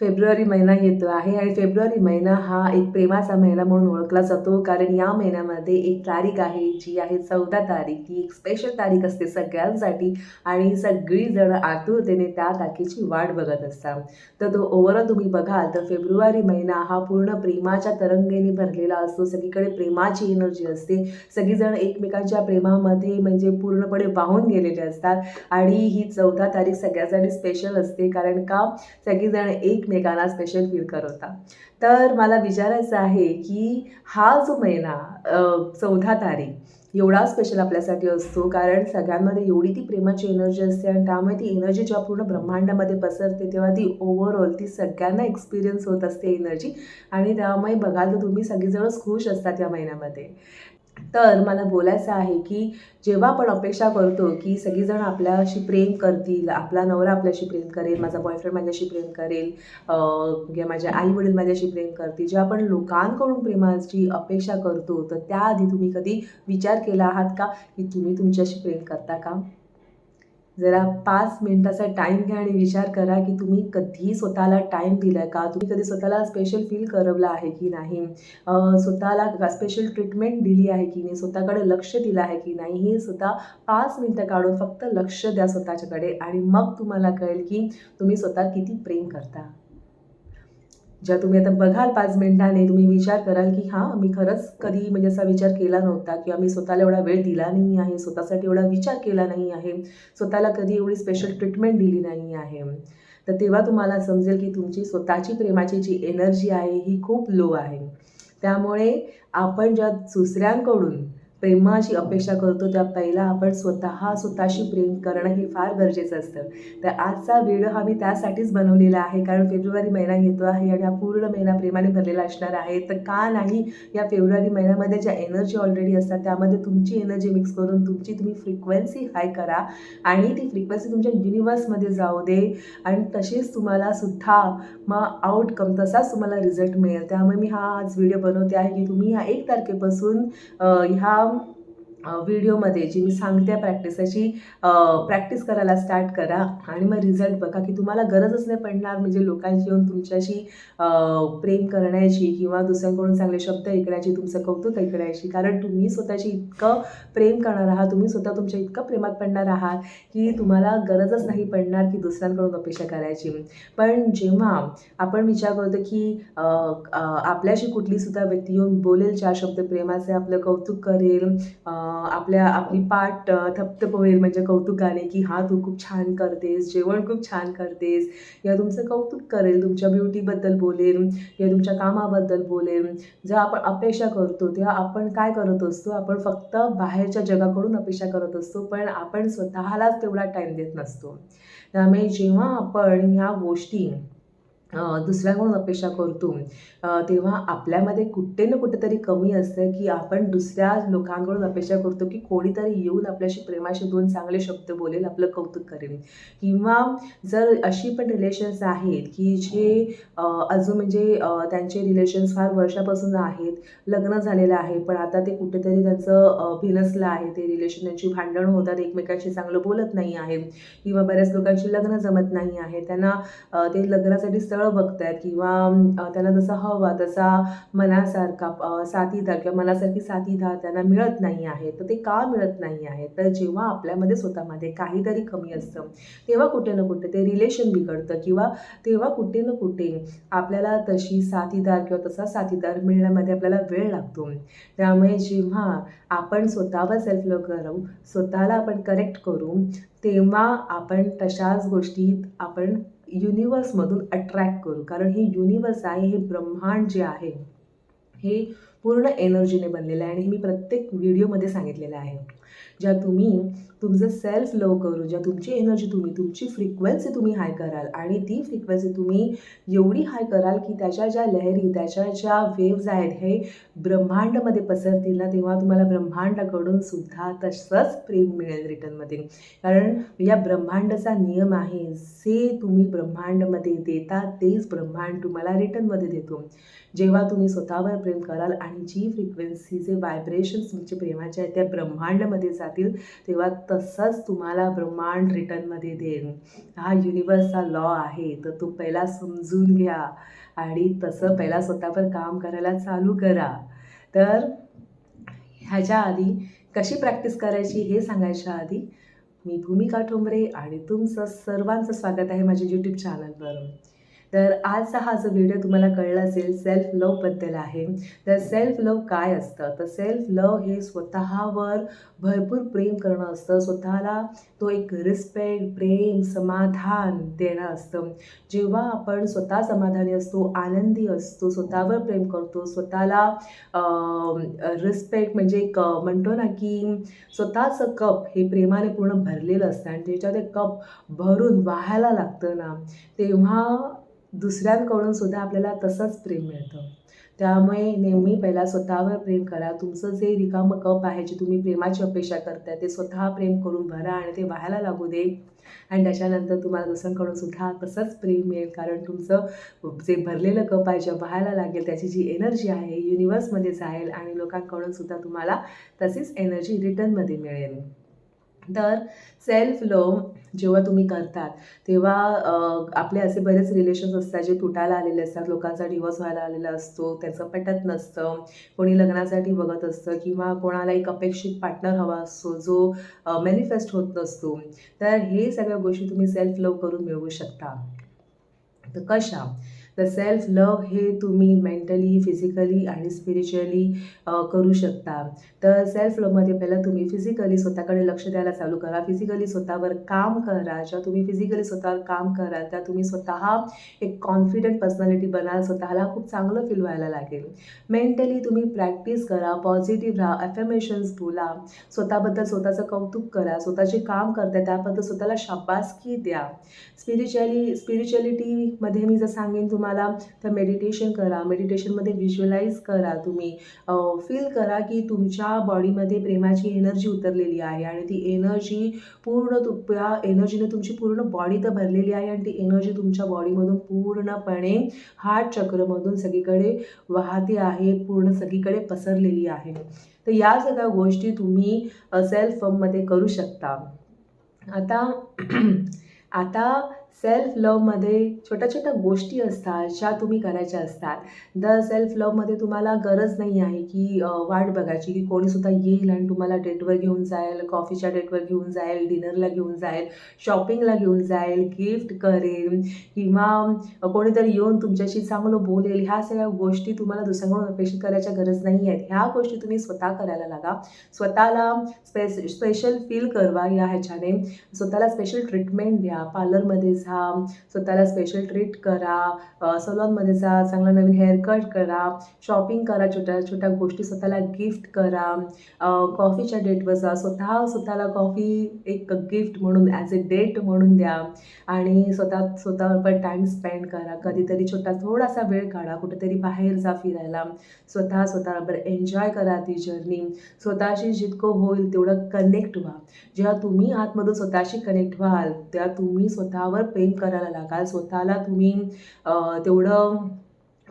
February महिना येतो आहे आणि फेब्रुवारी महिना हा एक प्रेमाचा महिना म्हणून ओळखला जातो. कारण या महिन्यामध्ये एक तारीख आहे जी आहे चौदा तारीख. ती एक स्पेशल तारीख असते सगळ्यांसाठी आणि सगळीजण आतुरतेने त्या तारखेची वाट बघत असतात. तर तो ओव्हरऑल तुम्ही बघाल तर फेब्रुवारी महिना हा पूर्ण प्रेमाच्या तरंगेने भरलेला असतो. सगळीकडे प्रेमाची एनर्जी असते. सगळीजण एकमेकांच्या प्रेमामध्ये म्हणजे पूर्णपणे वाहून गेलेले असतात आणि ही चौदा तारीख सगळ्यासाठी स्पेशल असते. कारण का? सगळीजण एक एकमेकांना स्पेशल फील करवता तर मला विचारायचं आहे की हा जो महिना चौदा तारीख एवढा स्पेशल आपल्यासाठी असतो. कारण सगळ्यांमध्ये एवढी ती प्रेमाची एनर्जी असते आणि त्यामुळे ती एनर्जी जेव्हा पूर्ण ब्रह्मांडामध्ये पसरते तेव्हा ती ओव्हरऑल ती सगळ्यांना एक्सपिरियन्स होत असते एनर्जी आणि त्यामुळे बघाल तर तुम्ही सगळीजणच खुश असतात या महिन्यामध्ये. तर मला बोलायचं आहे की जेव्हा आपण अपेक्षा करतो की सगळीजण आपल्याशी प्रेम करतील आपला नवरा आपल्याशी प्रेम करेल माझा बॉयफ्रेंड माझ्याशी प्रेम करेल किंवा माझ्या आई वडील माझ्याशी प्रेम करतील जेव्हा आपण लोकांकडून प्रेमाची अपेक्षा करतो तर त्याआधी तुम्ही कधी विचार केला आहात का की तुम्ही तुमच्याशी प्रेम करता का? जरा पाच मिनिटाचा टाईम घ्या आणि विचार करा की तुम्ही कधी स्वतःला टाईम दिला आहे का? तुम्ही कधी स्वतःला स्पेशल फील करवलं आहे की नाही? स्वतःला स्पेशल ट्रीटमेंट दिली आहे की नाही? स्वतःकडे लक्ष दिलं आहे की नाही? हे स्वतः पाच मिनटं काढून फक्त लक्ष द्या स्वतःच्याकडे. आणि मग तुम्हाला कळेल की तुम्ही स्वतः किती प्रेम करता. ज्या तुम्ही आता बघाल पाच मिनिटाने तुम्ही विचार कराल की हां मी खरंच कधी म्हणजे असा विचार केला नव्हता किंवा मी स्वतःला एवढा वेळ दिला नाही आहे स्वतःसाठी एवढा विचार केला नाही आहे स्वतःला कधी एवढी स्पेशल ट्रीटमेंट दिली नाही आहे. तर तेव्हा तुम्हाला समजेल की तुमची स्वतःची प्रेमाची जी एनर्जी आहे ही खूप लो आहे. त्यामुळे आपण ज्या दुसऱ्यांकडून प्रेमाची अपेक्षा करतो त्या पहिला आपण स्वतः स्वतःशी प्रेम करणं हे फार गरजेचं असतं. तर आजचा व्हिडिओ हा मी त्यासाठीच बनवलेला आहे कारण फेब्रुवारी महिना येतो आहे आणि हा पूर्ण महिना प्रेमाने भरलेला असणार आहे. तर का नाही या फेब्रुवारी महिन्यामध्ये ज्या एनर्जी ऑलरेडी असतात त्यामध्ये तुमची एनर्जी मिक्स करून तुमची तुम्ही फ्रिक्वेन्सी हाय करा आणि ती फ्रिक्वेन्सी तुमच्या युनिवर्समध्ये जाऊ दे. आणि तशीच तुम्हाला सुद्धा मग आउटकम तसाच तुम्हाला रिझल्ट मिळेल. त्यामुळे मी हा आज व्हिडिओ बनवते आहे की तुम्ही ह्या एक तारखेपासून ह्या व्हिडिओमध्ये जी मी सांगते प्रॅक्टिसाची प्रॅक्टिस करायला स्टार्ट करा आणि मग रिझल्ट बघा की तुम्हाला गरजच नाही पडणार. म्हणजे लोकांची येऊन तुमच्याशी प्रेम करण्याची किंवा दुसऱ्यांकडून चांगले शब्द ऐकण्याची तुमचं कौतुक ऐकण्याची. कारण तुम्ही स्वतःची इतकं प्रेम करणार आहात तुम्ही स्वतः तुमच्या इतकं प्रेमात पडणार आहात की तुम्हाला गरजच नाही पडणार की दुसऱ्यांकडून अपेक्षा करायची. पण जेव्हा आपण विचार करतो की आपल्याशी कुठलीसुद्धा व्यक्ती येऊन बोलेल चार शब्द प्रेमाचे आपलं कौतुक करेल आपल्या आपली पाठ थपथपवेल म्हणजे कौतुकाने की हा तू खूप छान करतेस जेवण खूप छान करतेस या तुमचं कौतुक करेल तुमच्या ब्युटीबद्दल बोलेल या तुमच्या कामाबद्दल बोलेल. जेव्हा आपण अपेक्षा करतो तेव्हा आपण काय करत असतो? आपण फक्त बाहेरच्या जगाकडून अपेक्षा करत असतो पण आपण स्वतःलाच तेवढा टाईम देत नसतो. त्यामुळे जेव्हा आपण ह्या गोष्टी दुसऱ्याकडून अपेक्षा करतो. तेव्हा आपल्यामध्ये कुठे ना कुठेतरी कमी असतं की आपण दुसऱ्या लोकांकडून अपेक्षा करतो की कोणीतरी येऊन आपल्याशी प्रेमाशी दोन चांगले शब्द बोलेल आपलं कौतुक करेल. किंवा जर अशी पण रिलेशन्स आहेत की जे अजून म्हणजे त्यांचे रिलेशन्स फार वर्षापासून आहेत लग्न झालेलं आहे पण आता ते कुठेतरी त्यांचं भिनसलं आहे. ते रिलेशन त्यांची भांडणं होतात एकमेकांशी चांगलं बोलत नाही आहे किंवा बऱ्याच लोकांची लग्न जमत नाही आहे. त्यांना ते लग्नासाठी स्थळ बघत आहेत किंवा त्यांना जसा हवा तसा मनासारखा साथीदार किंवा मनासारखी साथीदार त्यांना मिळत नाही आहे. तर ते का मिळत नाही आहे? तर जेव्हा आपल्यामध्ये स्वतःमध्ये काहीतरी कमी असतं तेव्हा कुठे ना कुठे ते रिलेशन बिघडतं किंवा तेव्हा कुठे ना कुठे आपल्याला तशी साथीदार किंवा तसा साथीदार मिळण्यामध्ये आपल्याला वेळ लागतो. त्यामुळे जेव्हा आपण स्वतःवर सेल्फ लव करू स्वतःला आपण करेक्ट करू तेव्हा आपण तशाच गोष्टीत आपण युनिवर्समधून अट्रॅक्ट करू कारण हे युनिवर्स आहे हे ब्रह्मांड जे आहे हे पूर्ण एनर्जीने बनलेलं आहे. आणि हे मी प्रत्येक व्हिडिओमध्ये सांगितलेलं आहे. ज्या तुम्ही तुमचं सेल्फ लव करू ज्या तुमची एनर्जी तुम्ही तुमची फ्रिक्वेन्सी तुम्ही हाय कराल आणि ती फ्रिक्वेन्सी तुम्ही एवढी हाय कराल की त्याच्या ज्या लहरी त्याच्या ज्या वेव्ज आहेत हे ब्रह्मांडमध्ये पसरतील ना तेव्हा तुम्हाला ब्रह्मांडाकडून सुद्धा तसंच प्रेम मिळेल रिटर्नमध्ये कारण या ब्रह्मांडाचा नियम आहे जे तुम्ही ब्रह्मांडमध्ये देता तेच ब्रह्मांड तुम्हाला रिटर्नमध्ये देतो. जेव्हा तुम्ही स्वतःवर प्रेम कराल आणि जी फ्रिक्वेन्सी जे व्हायब्रेशन्स तुमचे प्रेमाचे आहेत त्या ब्रह्मांडमध्ये जातात जातील तेव्हा तसंच तुम्हाला ब्रह्मांड रिटर्नमध्ये देईन हा युनिवर्सचा लॉ आहे तर तो पहिला समजून घ्या आणि तसं पहिला स्वतःवर काम करायला चालू करा. तर ह्याच्या आधी कशी प्रॅक्टिस करायची हे सांगायच्या आधी मी भूमिका ठोंबरे आणि तुमचं सर्वांचं स्वागत आहे माझ्या यूट्यूब चॅनलवर तर आजचा हा जो व्हिडिओ तुम्हाला कळला असेल सेल्फ लवबद्दल आहे. तर सेल्फ लव काय असतं? तर सेल्फ लव हे स्वतःवर भरपूर प्रेम करणं असतं. स्वतःला तो एक रिस्पेक्ट प्रेम समाधान देणं असतं. जेव्हा आपण स्वतः समाधानी असतो आनंदी असतो स्वतःवर प्रेम करतो स्वतःला रिस्पेक्ट म्हणजे एक म्हणतो ना की स्वतःचं कप हे प्रेमाने पूर्ण भरलेलं असतं. आणि त्याच्यात ते कप भरून वाहायला लागतं ना तेव्हा दुसऱ्यांकडून सुद्धा आपल्याला तसंच प्रेम मिळतं. त्यामुळे नेहमी पहिला स्वतःवर प्रेम करा. तुमचं जे रिकामं कप आहे जे तुम्ही प्रेमाची अपेक्षा करताय ते स्वतः प्रेम करून भरा आणि ते व्हायला लागू दे. आणि त्याच्यानंतर तुम्हाला दुसऱ्यांकडून सुद्धा तसंच प्रेम मिळेल. कारण तुमचं जे भरलेलं कप आहे जे व्हायला लागेल त्याची जी एनर्जी आहे युनिवर्समध्ये जाईल आणि लोकांकडून सुद्धा तुम्हाला तशीच एनर्जी रिटर्नमध्ये मिळेल. तर सेल्फ लव जेव्हा तुम्ही करतात तेव्हा आपले असे बरेच रिलेशन्स असतात जे तुटायला आलेले असतात. लोकांचा डिवोर्स व्हायला आलेला असतो त्याचं पटत नसतं. कोणी लग्नासाठी बघत असतं किंवा कोणाला एक अपेक्षित पार्टनर हवा असतो जो मॅनिफेस्ट होत नसतो. तर हे सगळ्या गोष्टी तुम्ही सेल्फ लव करून मिळवू शकता. तर कशा? तर सेल्फ लव हे तुम्ही मेंटली फिजिकली आणि स्पिरिच्युअली करू शकता. तर सेल्फ लवमध्ये पहिलं तुम्ही फिजिकली स्वतःकडे लक्ष द्यायला चालू करा. फिजिकली स्वतःवर काम करा. ज्या तुम्ही फिजिकली स्वतःवर काम कराल त्या तुम्ही स्वतः एक कॉन्फिडंट पर्सनॅलिटी बनाल स्वतःला खूप चांगलं फील व्हायला लागेल. मेंटली तुम्ही प्रॅक्टिस करा. पॉझिटिव्ह राहा. अफर्मेशन्स बोला. स्वतःबद्दल स्वतःचं कौतुक करा. स्वतःचे काम करता त्याबद्दल स्वतःला शाबासकी द्या. स्पिरिच्युअली स्पिरिच्युअलिटीमध्ये मी जर सांगेन तुम्हाला तर मेडिटेशन करा. मेडिटेशनमध्ये व्हिज्युअलाइज करा तुम्ही. फील करा की तुमच्या बॉडीमध्ये प्रेमाची एनर्जी उतरलेली आहे आणि ती एनर्जी पूर्ण तु त्या एनर्जीने तुमची पूर्ण बॉडी तर भरलेली आहे आणि ती एनर्जी तुमच्या बॉडीमधून पूर्णपणे हार्ट चक्रमधून सगळीकडे वाहते आहे पूर्ण सगळीकडे पसरलेली आहे. तर या सगळ्या गोष्टी तुम्ही सेल्फ फर्ममध्ये करू शकता. आता आता सेल्फ लवमध्ये छोट्या छोट्या गोष्टी असतात ज्या तुम्ही करायच्या असतात. द सेल्फ लवमध्ये तुम्हाला गरज नाही आहे की वाट बघायची की कोणीसुद्धा येईल आणि तुम्हाला डेटवर घेऊन जाईल कॉफीच्या डेटवर घेऊन जाईल डिनरला घेऊन जाईल शॉपिंगला घेऊन जाईल गिफ्ट करेल किंवा कोणीतरी येऊन तुमच्याशी चांगलं बोलेल ह्या सगळ्या गोष्टी तुम्हाला दुसऱ्यांकडून अपेक्षित करायच्या गरज नाही आहेत. ह्या गोष्टी तुम्ही स्वतः करायला लागा. स्वतःला स्पेस स्पेशल फील करवा या ह्याच्याने. स्वतःला स्पेशल ट्रीटमेंट द्या. पार्लरमध्ये जा स्वतःला स्पेशल ट्रीट करा सलॉनमध्ये जा चांगला नवीन हेअर कट करा शॉपिंग करा छोट्या छोट्या गोष्टी स्वतःला गिफ्ट करा. कॉफीच्या डेटवर जा स्वतः स्वतःला कॉफी एक गिफ्ट म्हणून ॲज अ डेट म्हणून द्या. आणि स्वतः स्वतःवर टाईम स्पेंड करा. कधीतरी छोटा थोडासा वेळ काढा कुठेतरी बाहेर जा फिरायला. स्वतः स्वतःबरोबर एन्जॉय करा ती जर्नी स्वतःशी जितकं होईल तेवढं कनेक्ट व्हा. जेव्हा तुम्ही आतमधून स्वतःशी कनेक्ट व्हाल तेव्हा तुम्ही स्वतःवर प्रेम करायला लागाल. स्वतःला तुम्ही तेवढं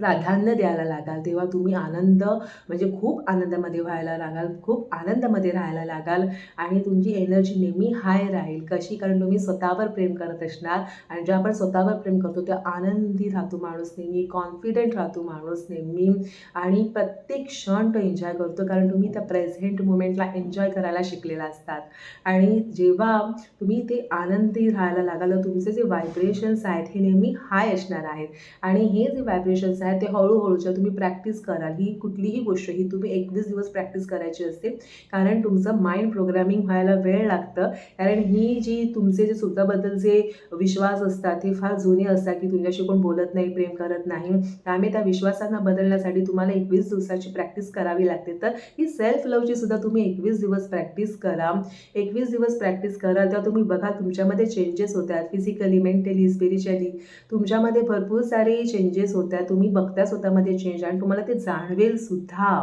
प्राधान्य द्यायला लागाल तेव्हा तुम्ही आनंद म्हणजे खूप आनंदामध्ये व्हायला लागाल खूप आनंदामध्ये राहायला लागाल आणि तुमची एनर्जी नेहमी हाय राहील. कशी? कारण तुम्ही स्वतःवर प्रेम करत असणार आणि जेव्हा आपण स्वतःवर प्रेम करतो तेव्हा आनंदी राहतो माणूस नेहमी कॉन्फिडेंट राहतो माणूस नेहमी आणि प्रत्येक क्षण तो एन्जॉय करतो. कारण तुम्ही त्या प्रेझेंट मुमेंटला एन्जॉय करायला शिकलेला असतात. आणि जेव्हा तुम्ही ते आनंदी राहायला लागाल तर तुमचे जे व्हायब्रेशन्स आहेत हे नेहमी हाय असणार आहेत. आणि हे जे व्हायब्रेशन्स आहेत ते हळूहळू जेव्हा तुम्ही प्रॅक्टिस कराल. ही कुठलीही गोष्ट ही तुम्ही एकवीस दिवस प्रॅक्टिस करायची असते कारण तुमचं माइंड प्रोग्रामिंग व्हायला वेळ लागतं. कारण ही जी तुमचे जे स्वतःबद्दल जे विश्वास असतात हे फार जुने असतात की तुमच्याशी कोण बोलत नाही प्रेम करत नाही. त्यामुळे त्या विश्वासांना बदलण्यासाठी तुम्हाला एकवीस दिवसाची प्रॅक्टिस करावी लागते. तर ही सेल्फ लवची सुद्धा तुम्ही एकवीस दिवस प्रॅक्टिस करा. एकवीस दिवस प्रॅक्टिस करा तेव्हा तुम्ही बघा तुमच्यामध्ये चेंजेस होतात. फिजिकली मेंटली स्पिरिच्युअली तुमच्यामध्ये भरपूर सारे चेंजेस होतात. तुम्ही बघता स्वतःमध्ये चेंज आणि तुम्हाला ते जाणवेल सुद्धा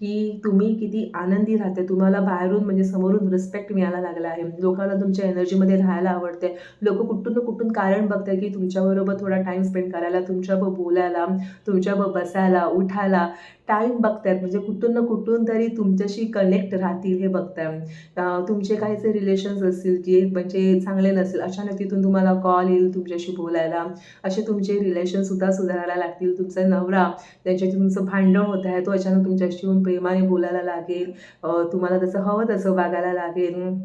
की तुम्ही किती आनंदी राहते. तुम्हाला बाहेरून म्हणजे समोरून रिस्पेक्ट मिळायला लागला आहे. लोकांना तुमच्या एनर्जीमध्ये राहायला आवडते लोक कुठून ना कुठून कारण बघतात की तुमच्याबरोबर थोडा टाईम स्पेंड करायला तुमच्याबरोबर बोलायला तुमच्याबरोबर बसायला उठायला. टाईम बघतायत. म्हणजे कुठून ना कुठून तरी तुमच्याशी कनेक्ट राहतील हे बघताय. अं, तुमचे काहीचे रिलेशन्स असतील जे म्हणजे चांगले नसेल अचानक तिथून तुम्हाला कॉल येईल तुमच्याशी बोलायला. असे तुमचे रिलेशनसुद्धा सुधारायला लागतील. तुमचा नवरा त्याच्याशी तुमचं भांडण होत आहे तो अचानक तुमच्याशी येऊन प्रेमाने बोलायला लागेल. तुम्हाला तसं हवं तसं वागायला लागेल.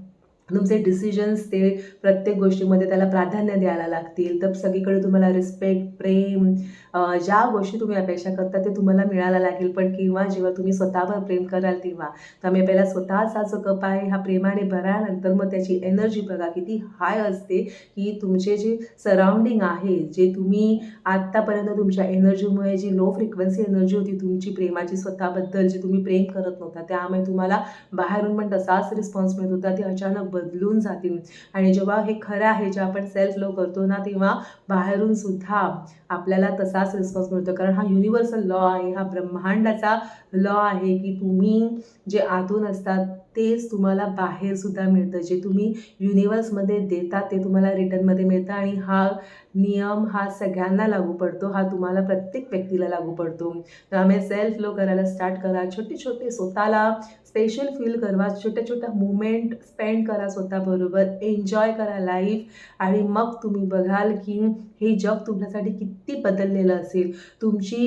तुमचे डिसिजन्स ते प्रत्येक गोष्टीमध्ये त्याला प्राधान्य द्यायला लागतील. तर सगळीकडे तुम्हाला रिस्पेक्ट प्रेम ज्या गोष्टी तुम्ही अपेक्षा करता ते तुम्हाला मिळायला लागेल पण किंवा जेव्हा तुम्ही स्वतःवर प्रेम कराल तेव्हा. त्यामुळे पहिला स्वतःचा जो कप आहे हा प्रेमाने भरानंतर मग त्याची एनर्जी बघा किती हाय असते की तुमचे जे सराउंडिंग आहे जे तुम्ही आत्तापर्यंत तुमच्या एनर्जीमुळे जी लो फ्रिक्वेन्सी एनर्जी होती तुमची प्रेमाची स्वतःबद्दल जे तुम्ही प्रेम करत नव्हता त्यामुळे तुम्हाला बाहेरून पण तसाच रिस्पॉन्स मिळत होता ते अचानक बदलून जातील आणि जेव्हा हे खरं आहे जेव्हा आपण सेल्फ लो करतो ना तेव्हा बाहेरून सुद्धा आपल्याला तसा असाच रिस्पॉन्स मिळतो कारण हा युनिव्हर्सल लॉ आहे. हा ब्रह्मांडाचा लॉ आहे की तुम्ही जे आतून असतात तेच तुम्हाला बाहेर सुद्धा मिळतं. जे तुम्ही युनिवर्समध्ये देतात ते तुम्हाला रिटर्नमध्ये मिळतं आणि हा नियम हा सगळ्यांना लागू पडतो. हा तुम्हाला प्रत्येक व्यक्तीला लागू पडतो. त्यामुळे सेल्फ लो करायला स्टार्ट करा. छोटे छोटे स्वतःला स्पेशल फील करवा छोट्या छोट्या मुमेंट स्पेंड करा स्वतःबरोबर एन्जॉय करा लाईफ आणि मग तुम्ही बघाल की हे जग तुमच्यासाठी किती बदललेलं असेल. तुमची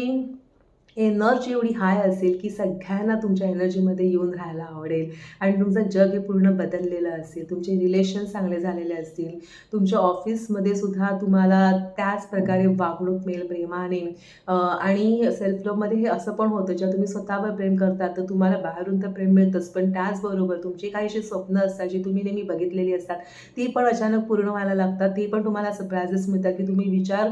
एनर्जी एवढी हाय असेल की सगळ्यांना तुमच्या एनर्जीमध्ये येऊन राहायला आवडेल. आणि तुमचं जग हे पूर्ण बदललेलं असेल तुमचे रिलेशन चांगले झालेले असतील तुमच्या ऑफिसमध्ये सुद्धा तुम्हाला त्याच प्रकारे वागणूक मिळेल प्रेमाने. आणि सेल्फ लवमध्ये हे असं पण होतं जेव्हा तुम्ही स्वतःवर प्रेम करता तर तुम्हाला बाहेरून तर प्रेम मिळतंच पण त्याचबरोबर तुमची काही अशी स्वप्न असतात जी तुम्ही नेहमी बघितलेली असतात ती पण अचानक पूर्ण व्हायला लागतात. ती पण तुम्हाला सरप्रायझेस मिळतात की तुम्ही विचार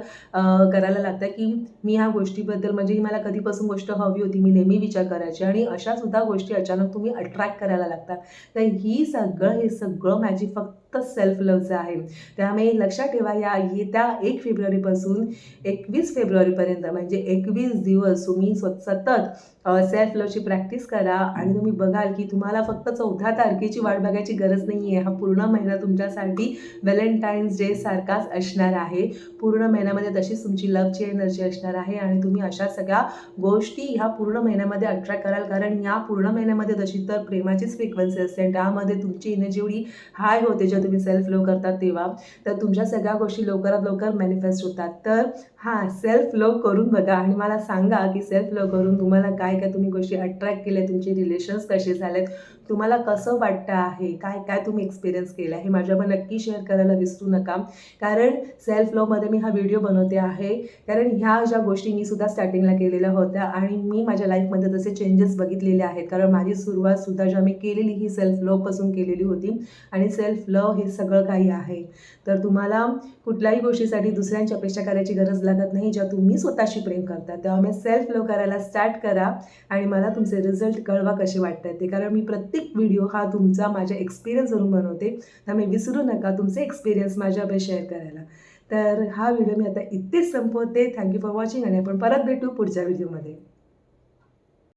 करायला लागता की मी ह्या गोष्टीबद्दल म्हणजे ही मला कधीपासून गोष्ट हवी होती मी नेहमी विचार करायची आणि अशा सुद्धा गोष्टी अचानक तुम्ही अट्रॅक्ट करायला लागतात तर ही सगळं हे सगळं मॅजिक फक्त फक्त सेल्फ लवचं आहे. त्यामुळे लक्षात ठेवा या येत्या एक फेब्रुवारीपासून एकवीस फेब्रुवारीपर्यंत म्हणजे एकवीस दिवस तुम्ही स्व सतत सेल्फ लवची प्रॅक्टिस करा आणि तुम्ही बघाल की तुम्हाला फक्त चौदा तारखेची वाट बघायची गरज नाही आहे हा पूर्ण महिना तुमच्यासाठी व्हॅलेंटाईन्स डे सारखाच असणार आहे. पूर्ण महिन्यामध्ये तशीच तुमची लवची एनर्जी असणार आहे आणि तुम्ही अशा सगळ्या गोष्टी ह्या पूर्ण महिन्यामध्ये अट्रॅक्ट कराल. कारण या पूर्ण महिन्यामध्ये तशी तर प्रेमाचीच फ्रिक्वेन्सी असते आणि त्यामध्ये तुमची एनर्जी एवढी हाय होते. जेव्हा तुम्ही सेल्फ लो करतात तेव्हा तर तुमच्या सगळ्या गोष्टी लवकरात लवकर मॅनिफेस्ट होतात. तर हां सेल्फ लव करून बघा आणि मला सांगा की सेल्फ लव करून तुम्हाला काय काय तुम्ही गोष्टी अट्रॅक्ट केल्या? तुमचे रिलेशन्स कसे झालेत? तुम्हाला कसं वाटतं आहे? काय काय तुम्ही एक्सपिरियन्स केला हे माझ्यावर नक्की शेअर करायला विसरू नका. कारण सेल्फ लॉमध्ये मी हा व्हिडिओ बनवते आहे. कारण ह्या ज्या गोष्टी मी सुद्धा स्टार्टिंगला केलेल्या होत्या आणि मी माझ्या लाईफमध्ये तसे चेंजेस बघितलेले आहेत. कारण माझी सुरुवातसुद्धा जेव्हा मी केलेली ही सेल्फ लवपासून केलेली होती. आणि सेल्फ लव हे सगळं काही आहे. तर तुम्हाला कुठल्याही गोष्टीसाठी दुसऱ्यांची अपेक्षा करायची गरज लागत नाही ज्या तुम्ही स्वतःशी प्रेम करता. तेव्हा सेल्फ लव करायला स्टार्ट करा आणि मला तुमचे रिझल्ट कळवा कसे वाटतात ते. कारण मी प्रत्येक व्हिडिओ हा तुमचा माझ्या एक्सपिरियन्सवरून बनवते. त्यामुळे विसरू नका तुमचे एक्सपिरियन्स माझ्यावर शेअर करायला. तर हा व्हिडिओ मी आता इथेच संपवते. थँक्यू फॉर वॉचिंग आणि आपण परत भेटू पुढच्या व्हिडिओमध्ये